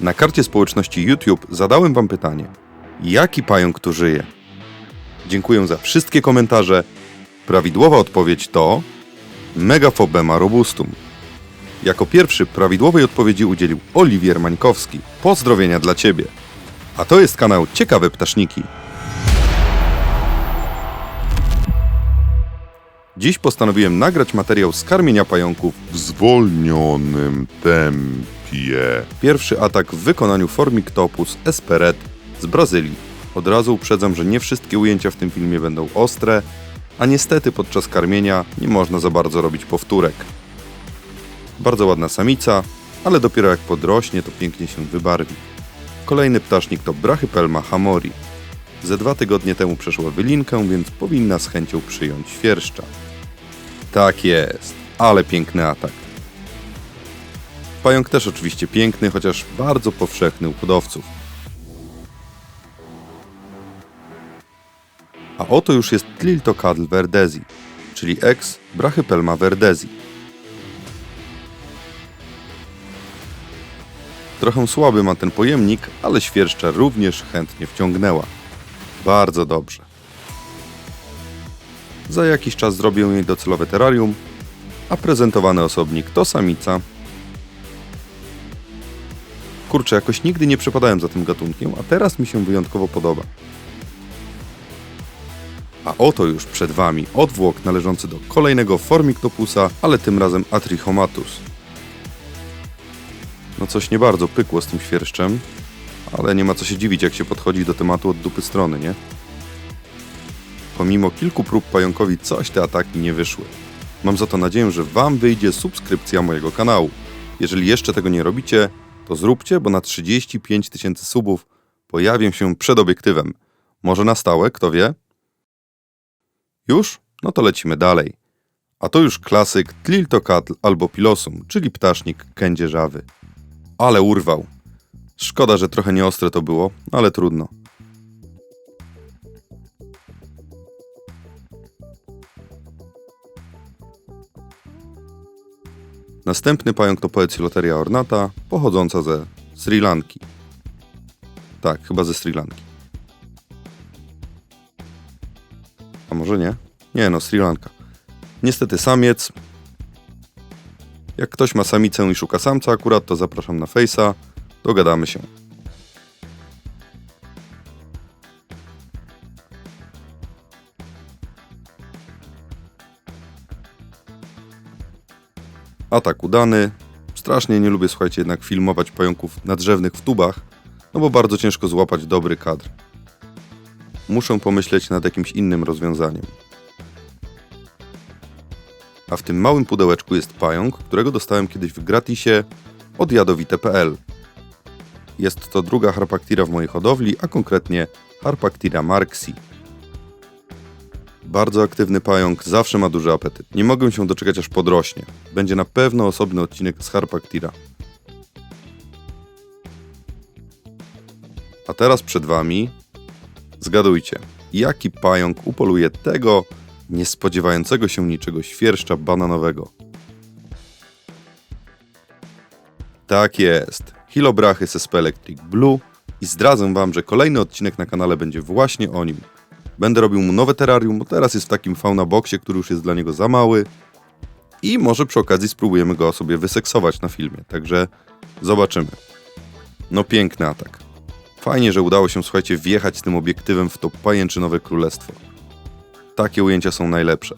Na karcie społeczności YouTube zadałem Wam pytanie: jaki pająk tu żyje? Dziękuję za wszystkie komentarze. Prawidłowa odpowiedź to Megaphobema robustum. Jako pierwszy prawidłowej odpowiedzi udzielił Oliwier Mańkowski. Pozdrowienia dla Ciebie. A to jest kanał Ciekawe Ptaszniki. Dziś postanowiłem nagrać materiał z karmienia pająków w zwolnionym tempie. Pierwszy atak w wykonaniu Formictopus esperet z Brazylii. Od razu uprzedzam, że nie wszystkie ujęcia w tym filmie będą ostre, a niestety podczas karmienia nie można za bardzo robić powtórek. Bardzo ładna samica, ale dopiero jak podrośnie, to pięknie się wybarwi. Kolejny ptasznik to Brachypelma hamori. Ze dwa tygodnie temu przeszła wylinkę, więc powinna z chęcią przyjąć świerszcza. Tak jest, ale piękny atak. Pająk też oczywiście piękny, chociaż bardzo powszechny u hodowców. A oto już jest Tliltocadl verdezi, czyli ex Brachypelma verdezi. Trochę słaby ma ten pojemnik, ale świerszcza również chętnie wciągnęła. Bardzo dobrze. Za jakiś czas zrobię jej docelowe terrarium, a prezentowany osobnik to samica. Kurczę, jakoś nigdy nie przepadałem za tym gatunkiem, a teraz mi się wyjątkowo podoba. A oto już przed Wami odwłok należący do kolejnego Formictopusa, ale tym razem Atrichomatus. No coś nie bardzo pykło z tym świerszczem, ale nie ma co się dziwić, jak się podchodzi do tematu od dupy strony, nie? Pomimo kilku prób pająkowi coś te ataki nie wyszły. Mam za to nadzieję, że Wam wyjdzie subskrypcja mojego kanału. Jeżeli jeszcze tego nie robicie, to zróbcie, bo na 35 tysięcy subów pojawię się przed obiektywem. Może na stałe, kto wie? Już? No to lecimy dalej. A to już klasyk Tliltocatl albo Pilosum, czyli ptasznik kędzierzawy. Ale urwał. Szkoda, że trochę nieostre to było, ale trudno. Następny pająk to Poeciloteria ornata, pochodząca ze Sri Lanki. Tak, chyba ze Sri Lanki. A może nie? Nie no, Sri Lanka. Niestety samiec. Jak ktoś ma samicę i szuka samca akurat, to zapraszam na Face'a. Dogadamy się. Atak udany. Strasznie nie lubię, słuchajcie, jednak filmować pająków nadrzewnych w tubach, no bo bardzo ciężko złapać dobry kadr. Muszę pomyśleć nad jakimś innym rozwiązaniem. A w tym małym pudełeczku jest pająk, którego dostałem kiedyś w gratisie od jadowite.pl. Jest to druga Harpactira w mojej hodowli, a konkretnie Harpactira marxi. Bardzo aktywny pająk, zawsze ma duży apetyt. Nie mogę się doczekać aż podrośnie. Będzie na pewno osobny odcinek z Harpactira. A teraz przed Wami zgadujcie, jaki pająk upoluje tego niespodziewającego się niczego świerszcza bananowego. Tak jest. Hilobrachy Sespe Electric Blue i zdradzę wam, że kolejny odcinek na kanale będzie właśnie o nim. Będę robił mu nowe terrarium, bo teraz jest w takim fauna boxie, który już jest dla niego za mały. I może przy okazji spróbujemy go sobie wyseksować na filmie, także zobaczymy. No piękny atak. Fajnie, że udało się, słuchajcie, wjechać tym obiektywem w to pajęczynowe królestwo. Takie ujęcia są najlepsze.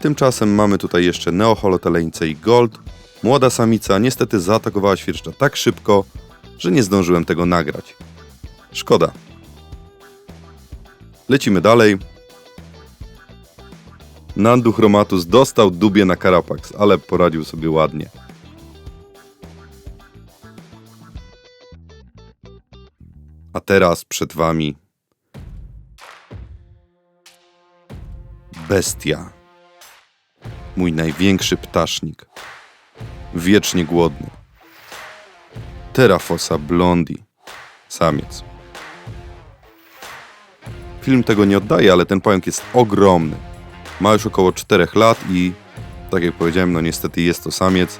Tymczasem mamy tutaj jeszcze Neoholoteleńce i Gold. Młoda samica niestety zaatakowała świerszcza tak szybko, że nie zdążyłem tego nagrać. Szkoda. Lecimy dalej. Nandu Chromatus dostał dubie na Carapax, ale poradził sobie ładnie. A teraz przed wami bestia. Mój największy ptasznik. Wiecznie głodny. Terafosa blondi. Samiec. Film tego nie oddaje, ale ten pająk jest ogromny. Ma już około 4 lat i Tak jak powiedziałem, no niestety jest to samiec.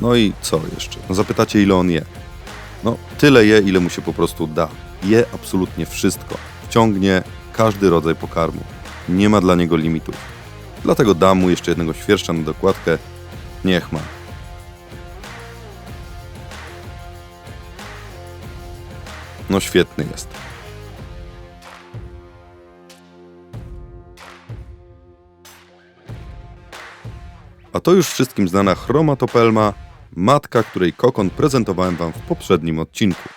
No i co jeszcze? No zapytacie, ile on je. No, tyle je, ile mu się po prostu da. Je absolutnie wszystko. Wciągnie każdy rodzaj pokarmu. Nie ma dla niego limitów. Dlatego dam mu jeszcze jednego świerszcza na dokładkę. Niech ma. No świetny jest. A to już wszystkim znana chromatopelma, matka, której kokon prezentowałem Wam w poprzednim odcinku.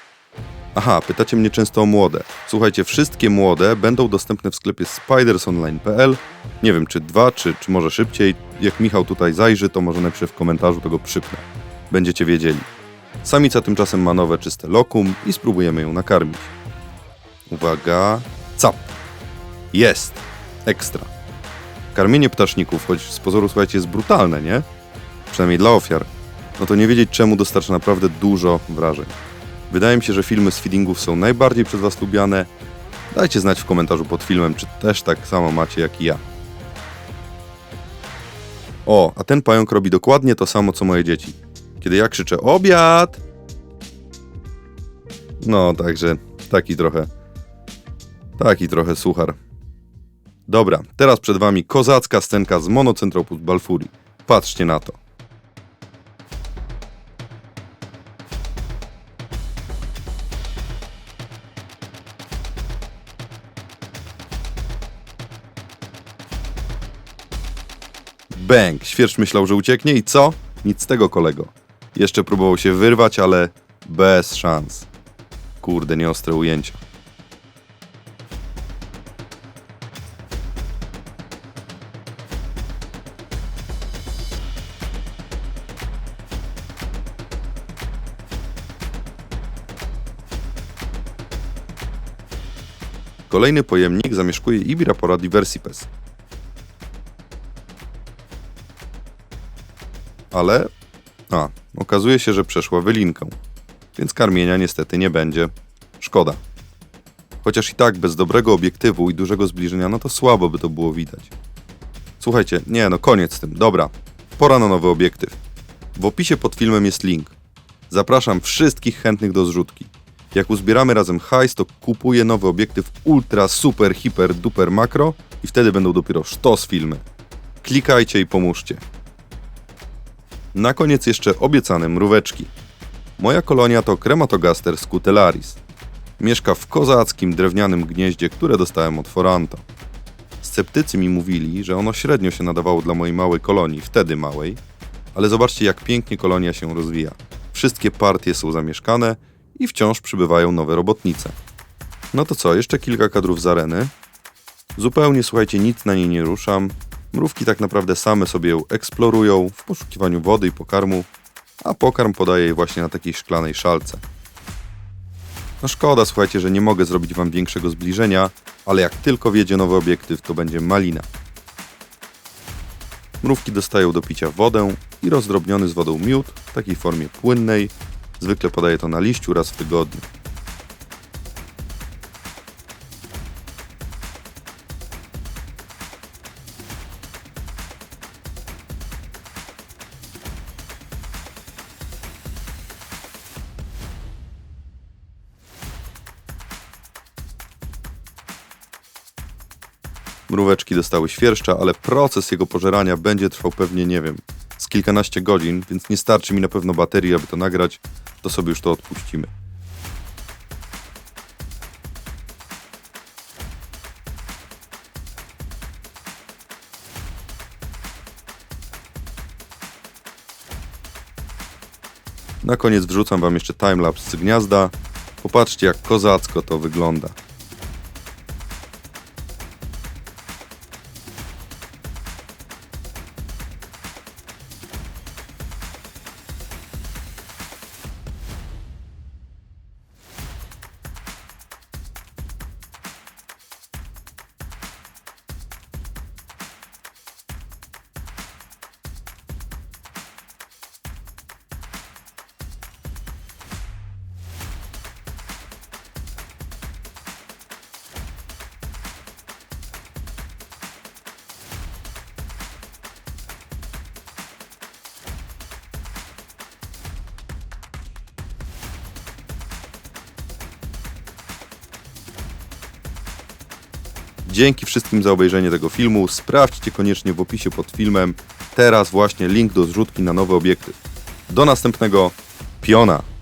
Aha, pytacie mnie często o młode. Słuchajcie, wszystkie młode będą dostępne w sklepie spidersonline.pl. Nie wiem, czy dwa, czy, czy może szybciej. Jak Michał tutaj zajrzy, to może napisze w komentarzu, tego przypnę. Będziecie wiedzieli. Samica tymczasem ma nowe czyste lokum i spróbujemy ją nakarmić. Uwaga, cap. Jest. Ekstra. Karmienie ptaszników, choć z pozoru, słuchajcie, jest brutalne, nie? Przynajmniej dla ofiar. No to nie wiedzieć czemu dostarcza naprawdę dużo wrażeń. Wydaje mi się, że filmy z feedingów są najbardziej przez Was lubiane. Dajcie znać w komentarzu pod filmem, czy też tak samo macie jak i ja. O, a ten pająk robi dokładnie to samo co moje dzieci. Kiedy ja krzyczę obiad! No, także taki trochę. Taki trochę suchar. Dobra, teraz przed Wami kozacka scenka z Monocentropus balfuri. Patrzcie na to. Bęk! Świercz myślał, że ucieknie i co? Nic z tego, kolego. Jeszcze próbował się wyrwać, ale bez szans. Kurde, nieostre ujęcia. Kolejny pojemnik zamieszkuje Ibirapora diversipes. Ale... A, okazuje się, że przeszła wylinkę. Więc karmienia niestety nie będzie. Szkoda. Chociaż i tak bez dobrego obiektywu i dużego zbliżenia, no to słabo by to było widać. Słuchajcie, nie no, koniec z tym. Dobra, pora na nowy obiektyw. W opisie pod filmem jest link. Zapraszam wszystkich chętnych do zrzutki. Jak uzbieramy razem hajs, to kupuję nowy obiektyw ultra, super, hiper, duper makro i wtedy będą dopiero sztos filmy. Klikajcie i pomóżcie. Na koniec jeszcze obiecane mróweczki. Moja kolonia to Crematogaster scutellaris. Mieszka w kozackim drewnianym gnieździe, które dostałem od Foranto. Sceptycy mi mówili, że ono średnio się nadawało dla mojej małej kolonii, wtedy małej, ale zobaczcie jak pięknie kolonia się rozwija. Wszystkie partie są zamieszkane i wciąż przybywają nowe robotnice. No to co, jeszcze kilka kadrów z areny. Zupełnie, słuchajcie, nic na niej nie ruszam. Mrówki tak naprawdę same sobie ją eksplorują w poszukiwaniu wody i pokarmu, a pokarm podaje jej właśnie na takiej szklanej szalce. No szkoda, słuchajcie, że nie mogę zrobić wam większego zbliżenia, ale jak tylko wjedzie nowy obiektyw, to będzie malina. Mrówki dostają do picia wodę i rozdrobniony z wodą miód w takiej formie płynnej. Zwykle podaję to na liściu raz w tygodniu. Mróweczki dostały świerszcza, ale proces jego pożerania będzie trwał pewnie, nie wiem, z kilkanaście godzin, więc nie starczy mi na pewno baterii, aby to nagrać, to sobie już to odpuścimy. Na koniec wrzucam wam jeszcze timelapse z gniazda. Popatrzcie jak kozacko to wygląda. Dzięki wszystkim za obejrzenie tego filmu. Sprawdźcie koniecznie w opisie pod filmem. Teraz właśnie link do zrzutki na nowy obiektyw. Do następnego. Piona!